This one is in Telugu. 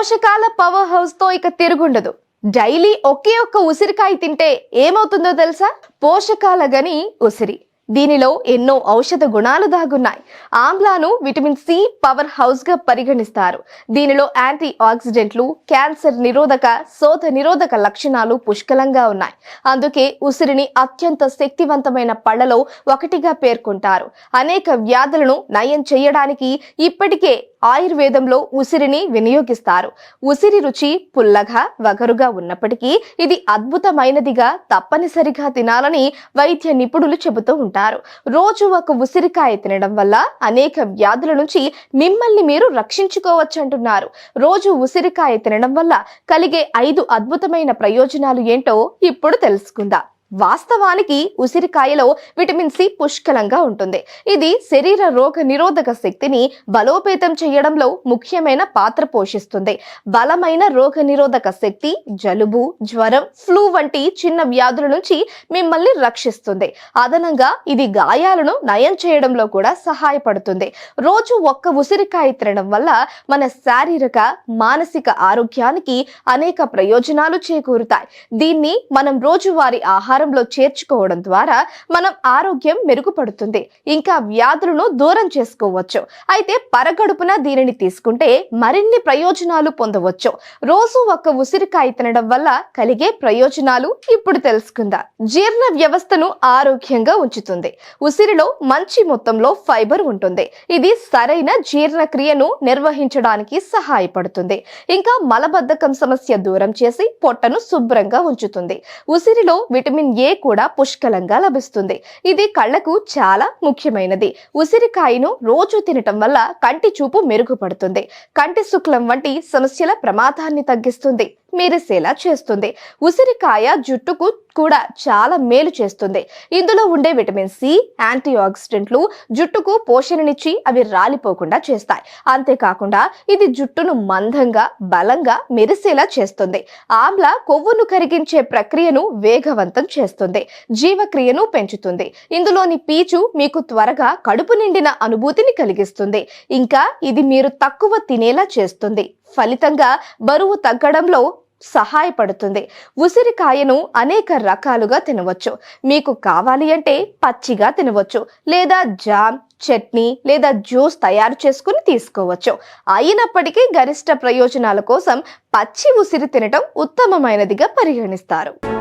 పోషకాల పవర్ హౌస్తో ఇక తిరుగుండదు. డైలీ ఒకే ఒక్క ఉసిరికాయ తింటే ఏమవుతుందో తెలుసా? పోషకాల గని ఉసిరి. దీనిలో ఎన్నో ఔషధ గుణాలు దాగున్నాయి. ఆమ్లాను విటమిన్ సి పవర్ హౌస్గా పరిగణిస్తారు. దీనిలో యాంటీ ఆక్సిడెంట్లు క్యాన్సర్ నిరోధక శోథ నిరోధక లక్షణాలు పుష్కలంగా ఉన్నాయి. అందుకే ఉసిరిని అత్యంత శక్తివంతమైన పళ్ళలో ఒకటిగా పేర్కొంటారు. అనేక వ్యాధులను నయం చేయడానికి ఇప్పటికే ఆయుర్వేదంలో ఉసిరిని వినియోగిస్తారు. ఉసిరి రుచి పుల్లగా వగరుగా ఉన్నప్పటికీ ఇది అద్భుతమైనదిగా తప్పనిసరిగా తినాలని వైద్య నిపుణులు చెబుతూ ఉంటారు. రోజు ఒక ఉసిరికాయ తినడం వల్ల అనేక వ్యాధుల నుంచి మిమ్మల్ని మీరు రక్షించుకోవచ్చు అంటున్నారు రోజు ఉసిరికాయ తినడం వల్ల కలిగే ఐదు అద్భుతమైన ప్రయోజనాలు ఏంటో ఇప్పుడు తెలుసుకుందాం. వాస్తవానికి ఉసిరికాయలో విటమిన్ సి పుష్కలంగా ఉంటుంది. ఇది శరీర రోగ నిరోధక శక్తిని బలోపేతం చేయడంలో ముఖ్యమైన పాత్ర పోషిస్తుంది. బలమైన రోగ నిరోధక శక్తి జలుబు జ్వరం ఫ్లూ వంటి చిన్న వ్యాధుల నుంచి మిమ్మల్ని రక్షిస్తుంది. అదనంగా ఇది గాయాలను నయం చేయడంలో కూడా సహాయపడుతుంది. రోజు ఒక్క ఉసిరికాయ తినడం వల్ల మన శారీరక మానసిక ఆరోగ్యానికి అనేక ప్రయోజనాలు చేకూరుతాయి. దీన్ని మనం రోజువారీ ఆహారంలో చేర్చుకోవడం ద్వారా మనం ఆరోగ్యం మెరుగుపడుతుంది. ఇంకా వ్యాధులను దూరం చేసుకోవచ్చు. అయితే పరగడుపున దీనిని తీసుకుంటే మరిన్ని ప్రయోజనాలు పొందవచ్చు. రోజు ఒక్క ఉసిరికాయ తినడం వల్ల కలిగే ప్రయోజనాలు ఇప్పుడు తెలుసుకుందాం. జీర్ణ వ్యవస్థను ఆరోగ్యంగా ఉంచుతుంది. ఉసిరిలో మంచి మొత్తంలో ఫైబర్ ఉంటుంది. ఇది సరైన జీర్ణక్రియను నిర్వహించడానికి సహాయపడుతుంది. ఇంకా మలబద్ధకం సమస్య దూరం చేసి పొట్టను శుభ్రంగా ఉంచుతుంది. ఉసిరిలో విటమిన్ విటమిన్ ఏ కూడా పుష్కలంగా లభిస్తుంది. ఇది కళ్ళకు చాలా ముఖ్యమైనది. ఉసిరికాయను రోజు తినటం వల్ల కంటి చూపు మెరుగుపడుతుంది. కంటి శుక్లం వంటి సమస్యల ప్రమాదాన్ని తగ్గిస్తుంది. మెరిసేలా చేస్తుంది. ఉసిరికాయ జుట్టుకు కూడా చాలా మేలు చేస్తుంది. ఇందులో ఉండే విటమిన్ సి యాంటీ ఆక్సిడెంట్లు జుట్టుకు పోషణనిచ్చి అవి రాలిపోకుండా చేస్తాయి. అంతేకాకుండా ఇది జుట్టును మందంగా బలంగా మెరిసేలా చేస్తుంది. ఆమ్ల కొవ్వును కరిగించే ప్రక్రియను వేగవంతం చేస్తుంది. జీవక్రియను పెంచుతుంది. ఇందులోని పీచు మీకు త్వరగా కడుపు నిండిన అనుభూతిని కలిగిస్తుంది. ఇంకా ఇది మీరు తక్కువ తినేలా చేస్తుంది. ఫలితంగా బరువు తగ్గడంలో సహాయపడుతుంది. ఉసిరికాయను అనేక రకాలుగా తినవచ్చు. మీకు కావాలి అంటే పచ్చిగా తినవచ్చు. లేదా జామ్ చట్నీ లేదా జ్యూస్ తయారు చేసుకుని తీసుకోవచ్చు. అయినప్పటికీ గరిష్ట ప్రయోజనాల కోసం పచ్చి ఉసిరి తినటం ఉత్తమమైనదిగా పరిగణిస్తారు.